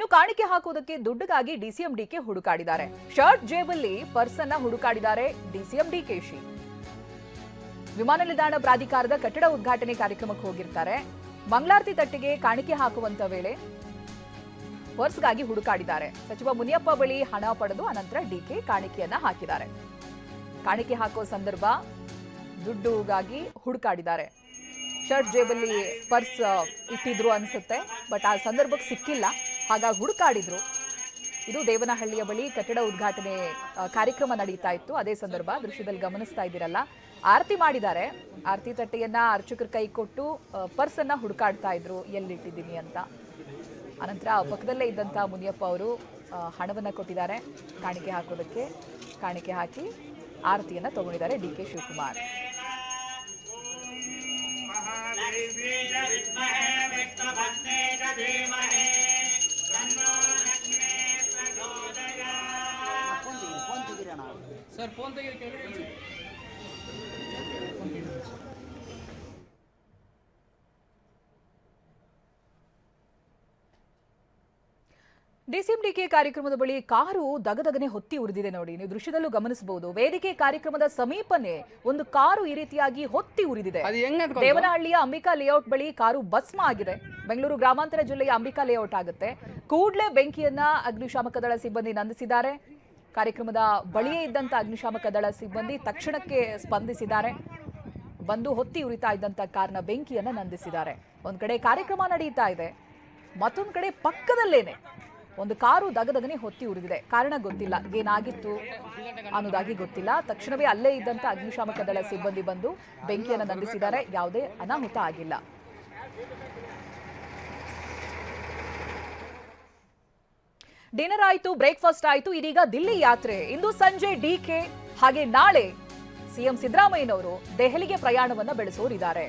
ಇನ್ನು ಕಾಣಿಕೆ ಹಾಕುವುದಕ್ಕೆ ದುಡ್ಡಿಗಾಗಿ ಡಿಸಿಎಂ ಡಿಕೆ ಹುಡುಕಾಡಿದ್ದಾರೆ. ಶರ್ಟ್ ಜೇಬಲ್ಲಿ ಪರ್ಸ್ ಅನ್ನ ಹುಡುಕಾಡಿದ್ದಾರೆ ಡಿಸಿಎಂ ಡಿಕೆಶಿ ವಿಮಾನ ನಿಲ್ದಾಣ ಪ್ರಾಧಿಕಾರದ ಕಟ್ಟಡ ಉದ್ಘಾಟನೆ ಕಾರ್ಯಕ್ರಮಕ್ಕೆ ಹೋಗಿರ್ತಾರೆ. ಮಂಗಳಾರತಿ ತಟ್ಟಿಗೆ ಕಾಣಿಕೆ ಹಾಕುವಂತ ವೇಳೆ ಪರ್ಸ್ಗಾಗಿ ಹುಡುಕಾಡಿದ್ದಾರೆ. ಸಚಿವ ಮುನಿಯಪ್ಪ ಬಳಿ ಹಣ ಪಡೆದು ಅನಂತರ ಡಿಕೆ ಕಾಣಿಕೆಯನ್ನ ಹಾಕಿದ್ದಾರೆ. ಕಾಣಿಕೆ ಹಾಕೋ ಸಂದರ್ಭ ದುಡ್ಡುಗಾಗಿ ಹುಡುಕಾಡಿದ್ದಾರೆ. ಶರ್ಟ್ ಜೇಬಲ್ಲಿ ಪರ್ಸ್ ಇಟ್ಟಿದ್ರು ಅನ್ಸುತ್ತೆ, ಬಟ್ ಆ ಸಂದರ್ಭಕ್ಕೆ ಸಿಕ್ಕಿಲ್ಲ. ಹಾಗಾಗಿ ಹುಡುಕಾಡಿದ್ರು. ಇದು ದೇವನಹಳ್ಳಿಯ ಬಳಿ ಕಟ್ಟಡ ಉದ್ಘಾಟನೆ ಕಾರ್ಯಕ್ರಮ ನಡೀತಾ ಇತ್ತು. ಅದೇ ಸಂದರ್ಭ ದೃಶ್ಯದಲ್ಲಿ ಗಮನಿಸ್ತಾ ಇದ್ದೀರಲ್ಲ. ಆರತಿ ಮಾಡಿದ್ದಾರೆ. ಆರತಿ ತಟ್ಟೆಯನ್ನ ಅರ್ಚಕರ ಕೈ ಕೊಟ್ಟು ಪರ್ಸ್ ಅನ್ನ ಹುಡುಕಾಡ್ತಾ ಇದ್ರು. ಎಲ್ಲಿಟ್ಟಿದ್ದೀನಿ ಅಂತ. ಅನಂತರ ಪಕ್ಕದಲ್ಲೇ ಇದ್ದಂಥ ಮುನಿಯಪ್ಪ ಅವರು ಹಣವನ್ನ ಕೊಟ್ಟಿದ್ದಾರೆ. ಕಾಣಿಕೆ ಹಾಕೋದಕ್ಕೆ, ಕಾಣಿಕೆ ಹಾಕಿ ಆರತಿಯನ್ನ ತಗೊಂಡಿದ್ದಾರೆ D K Shivakumar. Sir phone ತೆಗೆದು ಕೆಳಗಡೆ ಡಿಸಿಎಂಡಿಕೆ ಕಾರ್ಯಕ್ರಮದ ಬಳಿ ಕಾರು ದಗದಗನೆ ಹೊತ್ತಿ ಉರಿದಿದೆ ನೋಡಿ. ನೀವು ದೃಶ್ಯದಲ್ಲೂ ಗಮನಿಸಬಹುದು. ವೇದಿಕೆ ಕಾರ್ಯಕ್ರಮದ ಸಮೀಪನೇ ಒಂದು ಕಾರು ಈ ರೀತಿಯಾಗಿ ಹೊತ್ತಿ ಉರಿದಿದೆ? ದೇವನಹಳ್ಳಿಯ ಅಂಬಿಕಾ ಲೇಔಟ್ ಬಳಿ ಕಾರು ಭಸ್ಮ ಆಗಿದೆ. ಬೆಂಗಳೂರು ಗ್ರಾಮಾಂತರ ಜಿಲ್ಲೆಯ ಅಂಬಿಕಾ ಲೇಔಟ್ ಆಗುತ್ತೆ. ಕೂಡಲೇ ಬೆಂಕಿಯನ್ನ ಅಗ್ನಿಶಾಮಕ ದಳ ಸಿಬ್ಬಂದಿ ನಂದಿಸಿದ್ದಾರೆ. ಕಾರ್ಯಕ್ರಮದ ಬಳಿಯೇ ಇದ್ದಂತ ಅಗ್ನಿಶಾಮಕ ದಳ ಸಿಬ್ಬಂದಿ ತಕ್ಷಣಕ್ಕೆ ಸ್ಪಂದಿಸಿದ್ದಾರೆ. ಬಂದು ಹೊತ್ತಿ ಉರಿತಾ ಇದ್ದಂತ ಕಾರ್ನ ಬೆಂಕಿಯನ್ನ ನಂದಿಸಿದ್ದಾರೆ. ಒಂದ್ ಕಡೆ ಕಾರ್ಯಕ್ರಮ ನಡೀತಾ ಇದೆ. ಮತ್ತೊಂದು ಕಡೆ ಪಕ್ಕದಲ್ಲೇನೆ ಒಂದು ಕಾರು ದಗದಗನೆ ಹೊತ್ತಿ ಉರಿದಿದೆ. ಕಾರಣ ಗೊತ್ತಿಲ್ಲ. ಏನಾಗಿತ್ತು ಅನ್ನೋದಾಗಿ ಗೊತ್ತಿಲ್ಲ. ತಕ್ಷಣವೇ ಅಲ್ಲೇ ಇದ್ದಂತ ಅಗ್ನಿಶಾಮಕ ದಳ ಸಿಬ್ಬಂದಿ ಬಂದು ಬೆಂಕಿಯನ್ನ ನಂದಿಸಿದ್ದಾರೆ. ಯಾವುದೇ ಅನಾಹುತ ಆಗಿಲ್ಲ. ಡಿನ್ನರ್ ಆಯ್ತು, ಬ್ರೇಕ್ಫಾಸ್ಟ್ ಆಯ್ತು, ಇದೀಗ ದಿಲ್ಲಿ ಯಾತ್ರೆ. ಇಂದು ಸಂಜೆ ಡಿಕೆ ಹಾಗೆ ನಾಳೆ ಸಿಎಂ ಸಿದ್ದರಾಮಯ್ಯನವರು ದೆಹಲಿಗೆ ಪ್ರಯಾಣವನ್ನ ಬೆಳೆಸೋರಿದ್ದಾರೆ.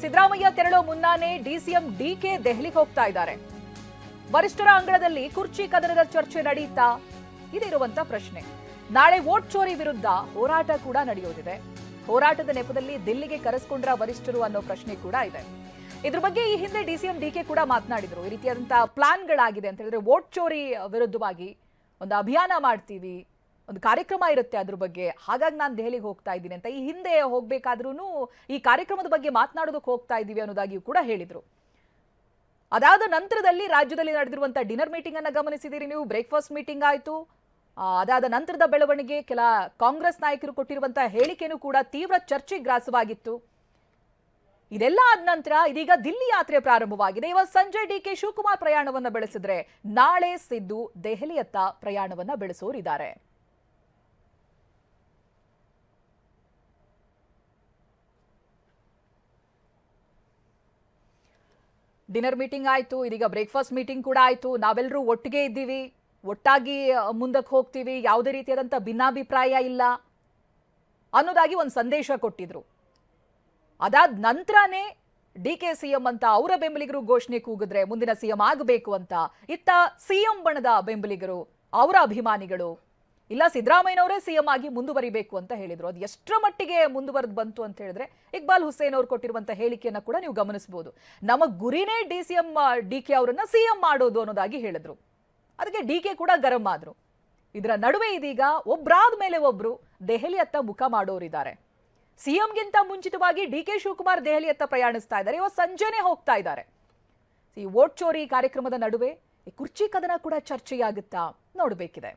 ಸಿದ್ದರಾಮಯ್ಯ ತೆರಳೋ ಮುನ್ನಾನೇ ಡಿಸಿಎಂ ಡಿಕೆ ದೆಹಲಿಗೆ ಹೋಗ್ತಾ ಇದ್ದಾರೆ. ವರಿಷ್ಠರ ಅಂಗಳದಲ್ಲಿ ಕುರ್ಚಿ ಕದನದ ಚರ್ಚೆ ನಡೆಯುತ್ತಾ ಇದಿರುವಂತ ಪ್ರಶ್ನೆ. ನಾಳೆ ವೋಟ್ ಚೋರಿ ವಿರುದ್ಧ ಹೋರಾಟ ಕೂಡ ನಡೆಯೋದಿದೆ. ಹೋರಾಟದ ನೆಪದಲ್ಲಿ ದಿಲ್ಲಿಗೆ ಕರೆಸ್ಕೊಂಡ್ರ ವರಿಷ್ಠರು ಅನ್ನೋ ಪ್ರಶ್ನೆ ಕೂಡ ಇದೆ. ಇದ್ರ ಬಗ್ಗೆ ಈ ಹಿಂದೆ ಡಿ ಸಿಎಂ ಡಿ ಕೆ ಕೂಡ ಮಾತನಾಡಿದ್ರು. ಈ ರೀತಿಯಾದಂತಹ ಪ್ಲಾನ್ಗಳಾಗಿದೆ ಅಂತ ಹೇಳಿದ್ರೆ ವೋಟ್ ಚೋರಿ ವಿರುದ್ಧವಾಗಿ ಒಂದು ಅಭಿಯಾನ ಮಾಡ್ತೀವಿ, ಒಂದು ಕಾರ್ಯಕ್ರಮ ಇರುತ್ತೆ ಅದ್ರ ಬಗ್ಗೆ. ಹಾಗಾಗಿ ನಾನು ದೆಹಲಿಗೆ ಹೋಗ್ತಾ ಇದ್ದೀನಿ ಅಂತ. ಈ ಹಿಂದೆ ಹೋಗ್ಬೇಕಾದ್ರೂ ಈ ಕಾರ್ಯಕ್ರಮದ ಬಗ್ಗೆ ಮಾತನಾಡೋದಕ್ಕೆ ಹೋಗ್ತಾ ಇದ್ದೀವಿ ಅನ್ನೋದಾಗಿಯೂ ಕೂಡ ಹೇಳಿದ್ರು. ಅದಾದ ನಂತರದಲ್ಲಿ ರಾಜ್ಯದಲ್ಲಿ ನಡೆದಿರುವಂಥ ಡಿನ್ನರ್ ಮೀಟಿಂಗ್ ಅನ್ನ ಗಮನಿಸಿದಿರಿ ನೀವು. ಬ್ರೇಕ್ಫಾಸ್ಟ್ ಮೀಟಿಂಗ್ ಆಯಿತು. ಅದಾದ ನಂತರದ ಬೆಳವಣಿಗೆ ಕೆಲ ಕಾಂಗ್ರೆಸ್ ನಾಯಕರು ಕೊಟ್ಟಿರುವಂತಹ ಹೇಳಿಕೆನೂ ಕೂಡ ತೀವ್ರ ಚರ್ಚೆಗೆ ಗ್ರಾಸವಾಗಿತ್ತು ಇದೆಲ್ಲ ಆದ ನಂತರ ಇದೀಗ ದಿಲ್ಲಿ ಯಾತ್ರೆ ಪ್ರಾರಂಭವಾಗಿದೆ. ಇವತ್ತು ಸಂಜೆ ಡಿ ಕೆ ಶಿವಕುಮಾರ್ ಪ್ರಯಾಣವನ್ನ ಬೆಳೆಸಿದ್ರೆ ನಾಳೆ ಸಿದ್ದು ದೆಹಲಿಯತ್ತ ಪ್ರಯಾಣವನ್ನ ಬೆಳೆಸೋರಿದ್ದಾರೆ. ಡಿನ್ನರ್ ಮೀಟಿಂಗ್ ಆಯ್ತು, ಇದೀಗ ಬ್ರೇಕ್ಫಾಸ್ಟ್ ಮೀಟಿಂಗ್ ಕೂಡ ಆಯ್ತು. ನಾವೆಲ್ಲರೂ ಒಟ್ಟಿಗೆ ಇದ್ದೀವಿ. ಒಟ್ಟಾಗಿ ಮುಂದಕ್ಕೆ ಹೋಗ್ತೀವಿ. ಯಾವುದೇ ರೀತಿಯಾದಂಥ ಭಿನ್ನಾಭಿಪ್ರಾಯ ಇಲ್ಲ ಅನ್ನೋದಾಗಿ ಒಂದು ಸಂದೇಶ ಕೊಟ್ಟಿದ್ರು. ಅದಾದ ನಂತರನೇ ಡಿ ಕೆ ಸಿಎಂ ಅಂತ ಅವರ ಬೆಂಬಲಿಗರು ಘೋಷಣೆ ಕೂಗಿದ್ರೆ ಮುಂದಿನ ಸಿಎಂ ಆಗಬೇಕು ಅಂತ ಇತ್ತ ಸಿಎಂ ಬಣದ ಬೆಂಬಲಿಗರು ಅವರ ಅಭಿಮಾನಿಗಳು. ಇಲ್ಲ, ಸಿದ್ದರಾಮಯ್ಯನವರೇ ಸಿಎಂ ಆಗಿ ಮುಂದುವರಿಬೇಕು ಅಂತ ಹೇಳಿದ್ರು. ಅದು ಎಷ್ಟರ ಮಟ್ಟಿಗೆ ಮುಂದುವರೆದು ಬಂತು ಅಂತ ಹೇಳಿದ್ರೆ ಇಕ್ಬಾಲ್ ಹುಸೇನ್ ಅವರು ಕೊಟ್ಟಿರುವಂತ ಹೇಳಿಕೆಯನ್ನು ಕೂಡ ನೀವು ಗಮನಿಸಬಹುದು ನಮ್ಮ ಗುರಿನೇ D C M, D K ಅವರನ್ನ ಸಿಎಂ ಮಾಡೋದು ಅನ್ನೋದಾಗಿ ಹೇಳಿದ್ರು. ಅದಕ್ಕೆ ಡಿ ಕೆ ಕೂಡ ಗರಂ ಆದ್ರು. ಇದರ ನಡುವೆ ಇದೀಗ ಒಬ್ಬರಾದ ಮೇಲೆ ಒಬ್ರು ದೆಹಲಿಯತ್ತ ಮುಖ ಮಾಡೋರಿದ್ದಾರೆ. ಸಿಎಂಗಿಂತ ಮುಂಚಿತವಾಗಿ ಡಿ ಕೆ ಶಿವಕುಮಾರ್ ದೆಹಲಿಯತ್ತ ಪ್ರಯಾಣಿಸ್ತಾ ಇದ್ದಾರೆ. ಇವತ್ತು ಸಂಜೆನೆ ಹೋಗ್ತಾ ಇದ್ದಾರೆ. ಈ ವೋಟ್ ಚೋರಿ ಕಾರ್ಯಕ್ರಮದ ನಡುವೆ ಈ ಕುರ್ಚಿ ಕದನ ಕೂಡ ಚರ್ಚೆಯಾಗುತ್ತಾ ನೋಡಬೇಕಿದೆ.